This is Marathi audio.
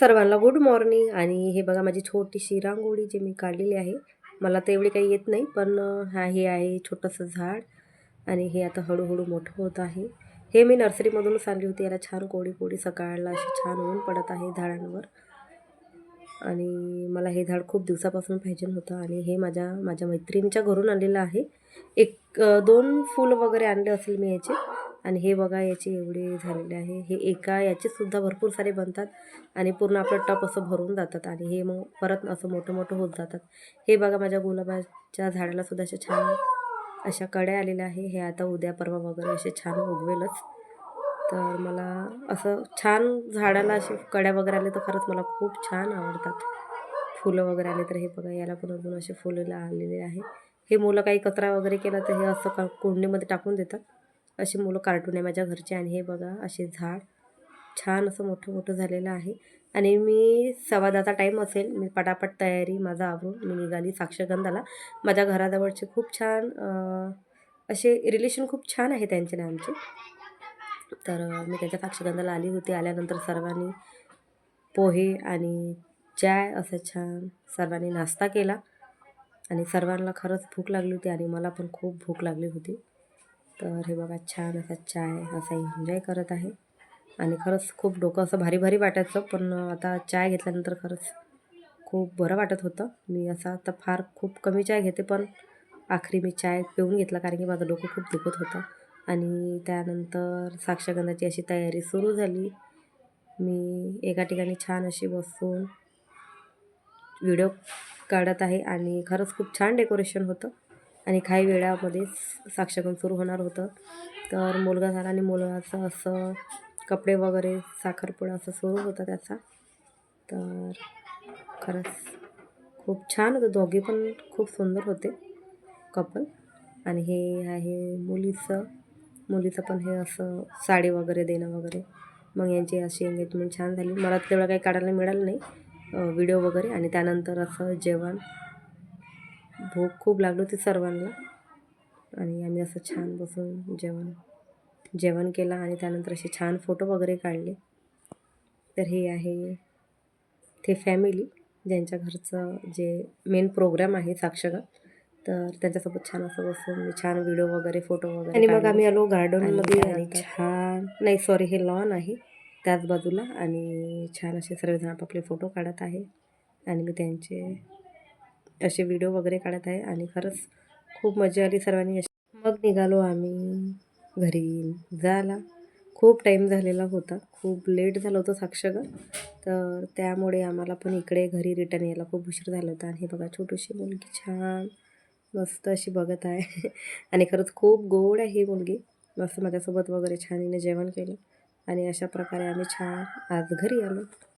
सर्वांना गुड मॉर्निंग आणि हे बघा माझी छोटीशी रांगोळी जी मी काढलेली आहे मला तर एवढी काही येत नाही पण हा हे आहे छोटंसं झाड. आणि हे आता हळूहळू मोठं होत आहे. हे मी नर्सरीमधूनच आणली होती. याला छान कोडी कोडी सकाळला अशी छान ऊन पडत आहे झाडांवर. आणि मला हे झाड खूप दिवसापासून पाहिजे होतं. आणि हे माझ्या माझ्या मैत्रिणीच्या घरून आलेलं आहे. एक दोन फूल वगैरे आणले असेल मी याचे. आणि हे बघा याचे एवढे झालेले आहे. हे एका याचेसुद्धा भरपूर सारे बनतात आणि पूर्ण आपलं टप असं भरून जातात आणि हे मग परत असं मोठं मोठं होत जातात. हे बघा माझ्या गुलाबाच्या झाडालासुद्धा अशा छान अशा कड्या आलेल्या आहे. हे आता उद्या परवा वगैरे असे छान उगवेलच. तर मला असं छान झाडाला असे कड्या वगैरे आले तर खरंच मला खूप छान आवडतात. फुलं वगैरे आले तर हे बघा याला पण अजून असे फुलं आलेले आहे. हे मुलं काही कचरा वगैरे केला तर हे असं का कुंडीमध्ये टाकून देतात. अशी मुलं कार्टून आहे माझ्या घरचे आणि हे बघा असे झाड. छान असं मोठं मोठं झालेलं आहे. आणि मी सवादाचा टाईम असेल मी पटापट तयारी माझा आवरून मी निघाली साक्षगंधाला माझ्या घराजवळचे खूप छान असे रिलेशन खूप छान आहे त्यांचे ना आमचे. तर मी त्यांच्या साक्षगंधाला आली होती. आल्यानंतर सर्वांनी पोहे आणि चाय असं छान सर्वांनी नाश्ता केला. आणि सर्वांना खरंच भूक लागली होती आणि मला पण खूप भूक लागली होती. तर हे बघा छान असा चाय असा एन्जॉय करत आहे. आणि खरंच खूप डोकं असं भारी भारी वाटायचं पण आता चाय घेतल्यानंतर खरंच खूप बरं वाटत होतं. मी असा आता फार खूप कमी चाय घेते पण आखरी मी चाय पिऊन घेतला कारण की माझं डोकं खूप दुखत होतं. आणि त्यानंतर साक्षगंधाची अशी तयारी सुरू झाली. मी एका ठिकाणी छान अशी बसून व्हिडिओ काढत आहे आणि खरंच खूप छान डेकोरेशन होतं. आणि काही वेळामध्येच साक्षगंध सुरू होणार होतं. तर मुलगा झाला आणि मुलाचं असं कपडे वगैरे साखरपुडा असं सुरू होता त्याचा. तर खरंच खूप छान होतं. दोघे पण खूप सुंदर होते कपल आणि हे आहे मुलीचं. मुलीचं पण हे असं साडी वगैरे देणं वगैरे. मग यांची अशी एंगेजमेंट छान झाली. मला तेवढं काही काढायला मिळालं नाही व्हिडिओ वगैरे. आणि त्यानंतर असं जेवण भूक खूप लागली होती सर्वांना. आणि आम्ही असं छान बसून जेवण जेवण केलं आणि त्यानंतर असे छान फोटो वगैरे काढले. तर हे आहे ते फॅमिली ज्यांच्या घरचं जे मेन प्रोग्राम आहे साक्षगत तर त्यांच्यासोबत छान असं बसून मी छान व्हिडिओ वगैरे फोटो वगैरे आणि मग आम्ही आलो गार्डनमध्ये आणि छान नाही सॉरी हे लॉन आहे त्याच बाजूला. आणि छान असे सर्वजण आपापले फोटो काढत आहे. आणि मी त्यांचे असे व्हिडिओ वगैरे काढत आहे आणि खरंच खूप मजा आली सर्वांनी अशी. मग निघालो आम्ही घरी. जायला खूप टाईम झालेला होता. खूप लेट झालं होतं साक्षगं. तर त्यामुळे आम्हाला पण इकडे घरी रिटर्न यायला खूप उशीर झाला होता. आणि हे बघा छोटीशी मुलगी छान मस्त अशी बघत आहे. आणि खरंच खूप गोड आहे ही मुलगी. मस्त माझ्यासोबत वगैरे छान हिने जेवण केलं. आणि अशा प्रकारे आम्ही छान आज घरी आलो.